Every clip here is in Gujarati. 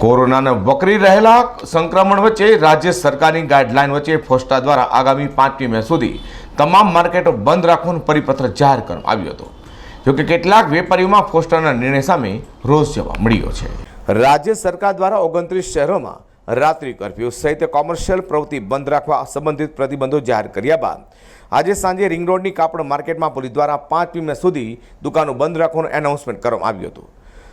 કોરોનાને વકરી રહેલા સંક્રમણ વચ્ચે રાજ્ય સરકારની ગાઈડલાઈન વચ્ચે ફોસ્ટા દ્વારા આગામી પાંચમી મે સુધી તમામ માર્કેટો બંધ રાખવાનો પરિપત્ર જાહેર કરવામાં આવ્યો હતો. જોકે કેટલાક વેપારીઓમાં ફોસ્ટાના નિર્ણય સામે રોષ જોવા મળ્યો છે. રાજ્ય સરકાર દ્વારા ઓગણત્રીસ શહેરોમાં રાત્રિ કર્ફ્યુ સહિત કોમર્શિયલ પ્રવૃત્તિ બંધ રાખવા સંબંધિત પ્રતિબંધો જાહેર કર્યા બાદ આજે સાંજે રિંગ રોડની કાપડ માર્કેટમાં પોલીસ દ્વારા પાંચમી મે સુધી દુકાનો બંધ રાખવાનું એનાઉન્સમેન્ટ કરવામાં આવ્યું હતું.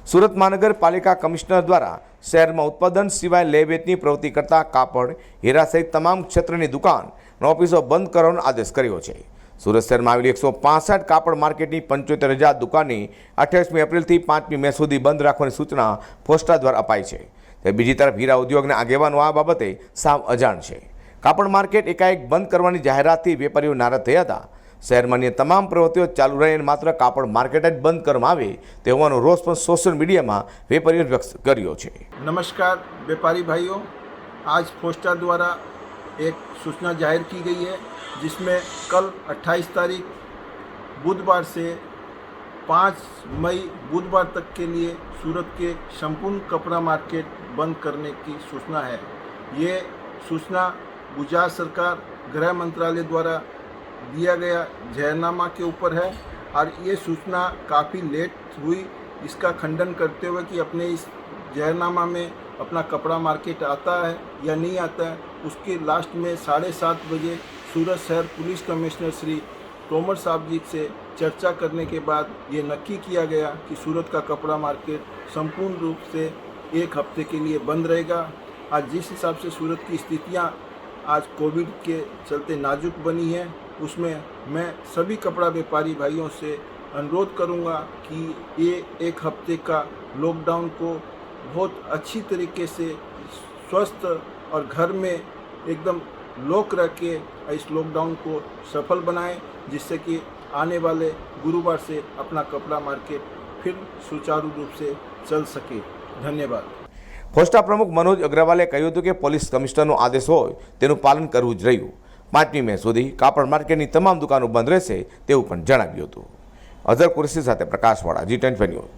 સુરત મહાનગરપાલિકા કમિશનર દ્વારા શહેરમાં ઉત્પાદન સિવાય લે વેચની પ્રવૃત્તિ કરતા કાપડ, હીરા સહિત તમામ ક્ષેત્રની દુકાન ઓફિસો બંધ કરવાનો આદેશ કર્યો છે. સુરત શહેરમાં આવેલી એકસો પાસઠ કાપડ માર્કેટની પંચોતેર હજાર દુકાનની અઠ્યાવીસમી એપ્રિલથી પાંચમી મે સુધી બંધ રાખવાની સૂચના પોસ્ટા દ્વારા અપાઈ છે. તે બીજી તરફ હીરા ઉદ્યોગના આગેવાનો આ બાબતે સાવ અજાણ છે. કાપડ માર્કેટ એકાએક બંધ કરવાની જાહેરાતથી વેપારીઓ નારાજ થયા હતા. શહેરમાં અન્ય તમામ પ્રવૃત્તિઓ ચાલુ રહે અને માત્ર કાપડ માર્કેટ જ બંધ કરવામાં આવે તે હોવાનો રોષ પણ સોશિયલ મીડિયામાં વેપારીઓએ વ્યક્ત કર્યો છે नमस्कार व्यापारी भाइयों आज फोस्टा द्वारा एक सूचना जाहिर की गई है जिसमें कल 28 तारीख बुधवार से 5 मई बुधवार तक के लिए सूरत के संपूर्ण कपड़ा मार्केट बंद करने की सूचना है ये सूचना गुजरात सरकार गृह मंत्रालय द्वारा दिया गया जहरनामा के ऊपर है और ये सूचना काफ़ी लेट हुई। इसका खंडन करते हुए कि अपने इस जहरनामा में अपना कपड़ा मार्केट आता है या नहीं आता है, उसके लास्ट में साढ़े सात बजे सूरत शहर पुलिस कमिश्नर श्री तोमर साहब जी से चर्चा करने के बाद ये नक्की किया गया कि सूरत का कपड़ा मार्केट संपूर्ण रूप से एक हफ़्ते के लिए बंद रहेगा। आज जिस हिसाब से सूरत की स्थितियाँ आज कोविड के चलते नाजुक बनी है। उसमें मैं सभी कपड़ा व्यापारी भाइयों से अनुरोध करूँगा कि ये एक हफ़्ते का लॉकडाउन को बहुत अच्छी तरीके से स्वस्थ और घर में एकदम लोक रख के इस लॉकडाउन को सफल बनाएँ, जिससे कि आने वाले गुरुवार से अपना कपड़ा मार्केट फिर सुचारू रूप से चल सके। धन्यवाद। ફોસ્ટા પ્રમુખ મનોજ અગ્રવાલે કહ્યું હતું કે પોલીસ કમિશનરનો આદેશ હોય તેનું પાલન કરવું જ રહ્યું. પાંચમી મે સુધી કાપડ માર્કેટની તમામ દુકાનો બંધ રહેશે તેવું પણ જણાવ્યું હતું. અઝર કુરશી સાથે પ્રકાશવાળા જી ટેન્ટ ન્યૂઝ.